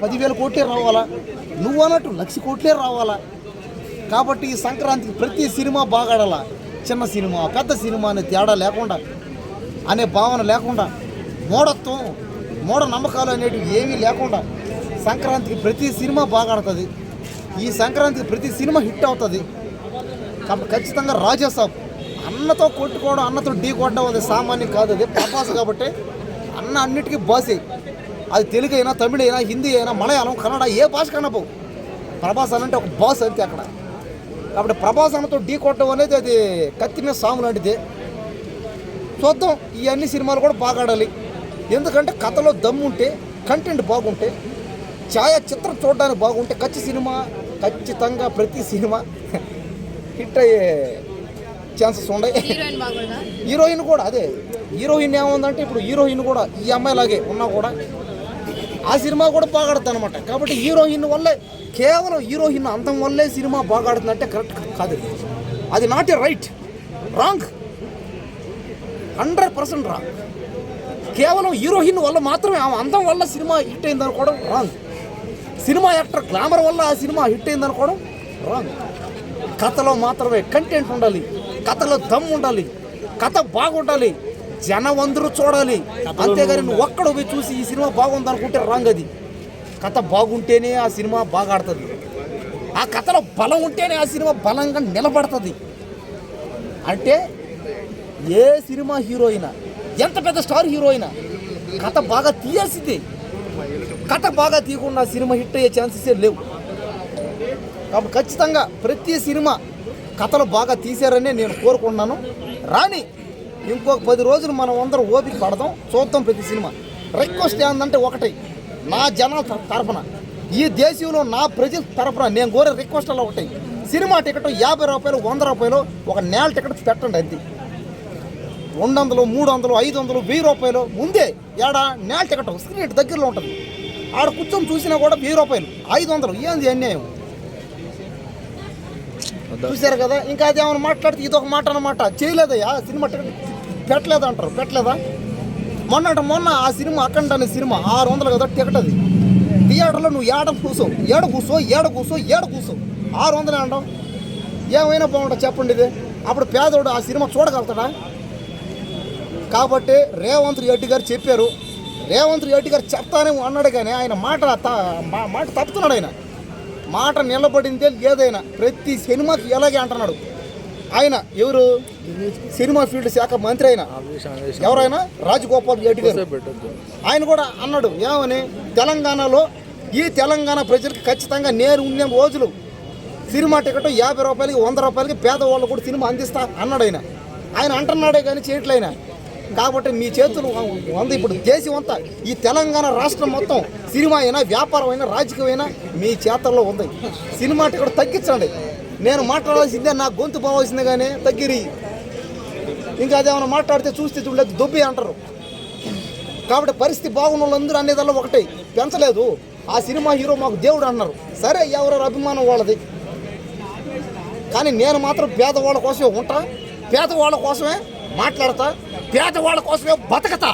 పదివేల కోట్లే రావాలా? నువ్వు అన్నట్టు లక్ష కోట్లే రావాలా? కాబట్టి ఈ సంక్రాంతికి ప్రతి సినిమా బాగాడాలా? చిన్న సినిమా పెద్ద సినిమా అనే తేడా లేకుండా అనే భావన లేకుండా మూఢత్వం మూఢ నమ్మకాలు అనేటివి ఏమీ లేకుండా సంక్రాంతికి ప్రతి సినిమా బాగా ఆడుతుంది ఈ సంక్రాంతికి ప్రతి సినిమా హిట్ అవుతుంది. కాబట్టి ఖచ్చితంగా రాజాసాబ్ అన్నతో కొట్టుకోవడం అన్నతో ఢీ కొట్టడం అది సామాన్యం కాదు అది ప్రభాస్ కాబట్టి అన్న అన్నిటికీ బాసే. అది తెలుగు అయినా తమిళ అయినా హిందీ అయినా మలయాళం కన్నడ ఏ భాష కన్నా పోవు. ప్రభాస్ అనంటే ఒక బాస్ అంతే అక్కడ. కాబట్టి ప్రభాస్ అన్నతో ఢీ కొట్టడం అనేది అది కత్తి మీద సాము లాంటిదే. చూద్దాం ఈ అన్ని సినిమాలు కూడా బాగా ఆడాలి. ఎందుకంటే కథలో దమ్ము ఉంటే కంటెంట్ బాగుంటే ఛాయాచిత్రం చూడడానికి బాగుంటే ఖచ్చి సినిమా ఖచ్చితంగా ప్రతి సినిమా హిట్ అయ్యే ఛాన్సెస్ ఉన్నాయి. హీరోయిన్ కూడా అదే హీరోయిన్ ఏముందంటే ఇప్పుడు హీరోయిన్ కూడా ఈ అమ్మాయిలాగే ఉన్నా కూడా ఆ సినిమా కూడా బాగాడుతుంది అనమాట కాబట్టి హీరోయిన్ వల్లే కేవలం హీరోయిన్ అంతం వల్లే సినిమా బాగాడుతుంది అంటే కరెక్ట్ కాదు. అది not a right wrong hundred percent wrong కేవలం హీరోయిన్ వల్ల మాత్రమే ఆమె అందం వల్ల సినిమా హిట్ అయింది అనుకోవడం రాంగ్ సినిమా యాక్టర్ గ్లామర్ వల్ల ఆ సినిమా హిట్ అయింది అనుకోవడం రాంగ్ కథలో మాత్రమే కంటెంట్ ఉండాలి. కథలో దమ్ ఉండాలి. కథ బాగుండాలి. జనం అందరూ చూడాలి. అంతేగాని నువ్వు ఒక్కడు పోయి చూసి ఈ సినిమా బాగుంది అనుకుంటే రాంగ్ అది కథ బాగుంటేనే ఆ సినిమా బాగా ఆడుతుంది ఆ కథలో బలం ఉంటేనే ఆ సినిమా బలంగా నిలబడుతుంది. అంటే ఏ సినిమా హీరో అయినా ఎంత పెద్ద స్టార్ హీరో అయినా కథ బాగా తీయాల్సిందే. కథ బాగా తీయకుండా సినిమా హిట్ అయ్యే ఛాన్సెస్ లేవు. కాబట్టి ఖచ్చితంగా ప్రతి సినిమా కథలు బాగా తీశారనే నేను కోరుకున్నాను రాని ఇంకొక పది రోజులు మనం అందరం ఓపిక పడదాం. చూద్దాం ప్రతి సినిమా. రిక్వెస్ట్ ఏంటంటే ఒకటి. నా జనాల తరఫున తరపున. ఈ దేశంలో నా ప్రజల తరపున నేను కోరే రిక్వెస్ట్ అలా ఒకటి. సినిమా టికెట్ యాభై రూపాయలు వంద రూపాయలు ఒక నేల టికెట్ పెట్టండి అది రెండు వందలు మూడు వందలు ఐదు వందలు వెయ్యి రూపాయలు ముందే ఏడా నేల టికెట్ స్క్రీన్ దగ్గరలో ఉంటుంది. ఆడ కూర్చొని చూసినా కూడా వెయ్యి రూపాయలు ఐదు వందలు ఏంది అన్యాయం? చూశారు కదా? ఇంకా అది ఏమైనా మాట్లాడితే ఇదొక మాట అన్నమాట. చేయలేదయ్యా సినిమా టికెట్ పెట్టలేదు అంటారు పెట్టలేదా? మొన్న మొన్న ఆ సినిమా అఖండ అనే సినిమా ఆరు వందలు కదా టికెట్ అది. థియేటర్లో నువ్వు ఏడ కూసో ఏడ కూసో ఏడ కూసో ఏడ కూసో. ఆరు వందలే అంటాం ఏమైనా బాగుంటుంది చెప్పండి ఇది. అప్పుడు పేదోడు ఆ సినిమా చూడగలుగుతాడా? కాబట్టి రేవంత్ రెడ్డి గారు చెప్పారు. రేవంత్ రెడ్డి గారు చెప్తానే అన్నాడు కానీ ఆయన మాట త- మా- మాట తప్పుతున్నాడు ఆయన. మాట నిలబడిందే లేదైనా ప్రతి సినిమాకి ఎలాగే అంటున్నాడు. ఆయన ఎవరు? సినిమా ఫీల్డ్ శాఖ మంత్రి అయినా ఎవరైనా? రాజగోపాల్ రెడ్డి గారు. ఆయన కూడా అన్నాడు ఏమని? తెలంగాణలో ఈ తెలంగాణ ప్రజలకు ఖచ్చితంగా నేను ఉన్న రోజులు. సినిమా టికెట్ యాభై రూపాయలకి వంద రూపాయలకి పేదవాళ్ళు కూడా సినిమా అందిస్తా అన్నాడు ఆయన. ఆయన అంటున్నాడే కానీ చేయట్లయినా కాబట్టి మీ చేతులు వంద. ఇప్పుడు దేశం అంతా ఈ తెలంగాణ రాష్ట్రం మొత్తం సినిమా అయినా వ్యాపారం అయినా రాజకీయం అయినా మీ చేతల్లో ఉంది. సినిమా టికెట్ తగ్గించండి. నేను మాట్లాడాల్సిందే నా గొంతు పోవాల్సిందే కానీ తగ్గిరి ఇంకా అదేమైనా మాట్లాడితే చూస్తే చూడలేదు దొబ్బి అంటారు. కాబట్టి పరిస్థితి బాగున్న వాళ్ళందరూ అనేదల్లా ఒకటే. పెంచలేదు. ఆ సినిమా హీరో మాకు దేవుడు అన్నారు. సరే ఎవరెవరు అభిమానం వాళ్ళది? కానీ నేను మాత్రం పేదవాళ్ళ కోసమే ఉంటా పేదవాళ్ళ కోసమే మాట్లాడతా పేదవాళ్ళ కోసమే బతకతా.